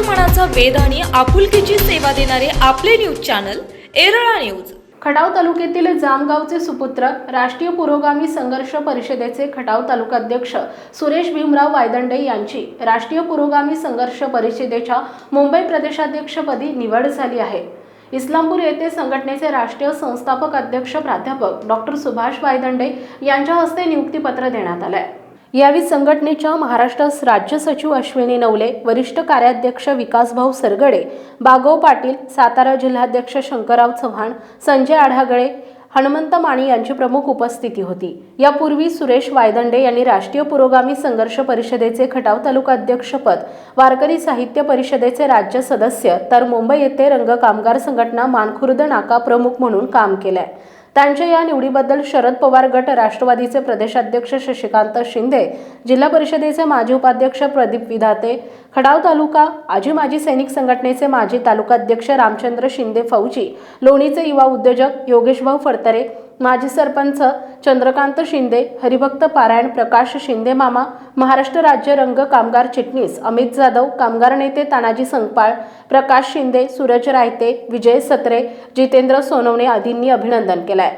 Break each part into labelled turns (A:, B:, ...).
A: मनाचा वेद आणि आपुलकीची सेवा देणारे आपले news channel Erala news.
B: Khatav तालुक्यातील जामगावचे सुपुत्र राष्ट्रीय पुरोगामी संघर्ष परिषदेचे खटाव तालुकाध्यक्ष सुरेश भीमराव वायदंडे यांची राष्ट्रीय पुरोगामी संघर्ष परिषदेच्या मुंबई प्रदेशाध्यक्षपदी निवड झाली आहे. इस्लामपूर येथे संघटनेचे राष्ट्रीय संस्थापक अध्यक्ष प्राध्यापक डॉक्टर सुभाष वायदंडे यांच्या हस्ते नियुक्तीपत्र देण्यात आलंय. यावेळी संघटनेच्या महाराष्ट्र राज्य सचिव अश्विनी नवले वरिष्ठ कार्याध्यक्ष विकासभाऊ सरगडे बागव पाटील सातारा जिल्हाध्यक्ष शंकरराव चव्हाण संजय आढागळे हनुमंत माणी यांची प्रमुख उपस्थिती होती. यापूर्वी सुरेश वायदंडे यांनी राष्ट्रीय पुरोगामी संघर्ष परिषदेचे खटाव तालुका अध्यक्षपद वारकरी साहित्य परिषदेचे राज्य सदस्य तर मुंबई येथे रंग कामगार संघटना मानखुर्द नाका प्रमुख म्हणून काम केलंय. त्यांच्या या निवडीबद्दल शरद पवार गट राष्ट्रवादीचे प्रदेशाध्यक्ष शशिकांत शिंदे जिल्हा परिषदेचे माजी उपाध्यक्ष प्रदीप विधाते खडाव तालुका आजी माजी सैनिक संघटनेचे माजी तालुकाध्यक्ष रामचंद्र शिंदे फौजी लोणीचे युवा उद्योजक योगेशभाऊ फडतरे माजी सरपंच चंद्रकांत शिंदे हरिभक्त पारायण प्रकाश शिंदे मामा महाराष्ट्र राज्य रंग कामगार चिटणीस अमित जाधव कामगार नेते तानाजी संगपाळ प्रकाश शिंदे सूरज रायते विजय सत्रे जितेंद्र सोनवणे आदींनी अभिनंदन केलंय.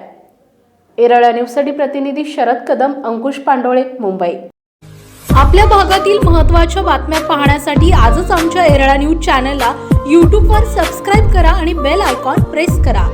B: एरळा न्यूजसाठी प्रतिनिधी शरद कदम अंकुश पांडोळे मुंबई.
A: आपल्या भागातील महत्त्वाच्या बातम्या पाहण्यासाठी आजच आमच्या एरळा न्यूज चॅनलला यूट्यूबवर सबस्क्राईब करा आणि बेल आयकॉन प्रेस करा.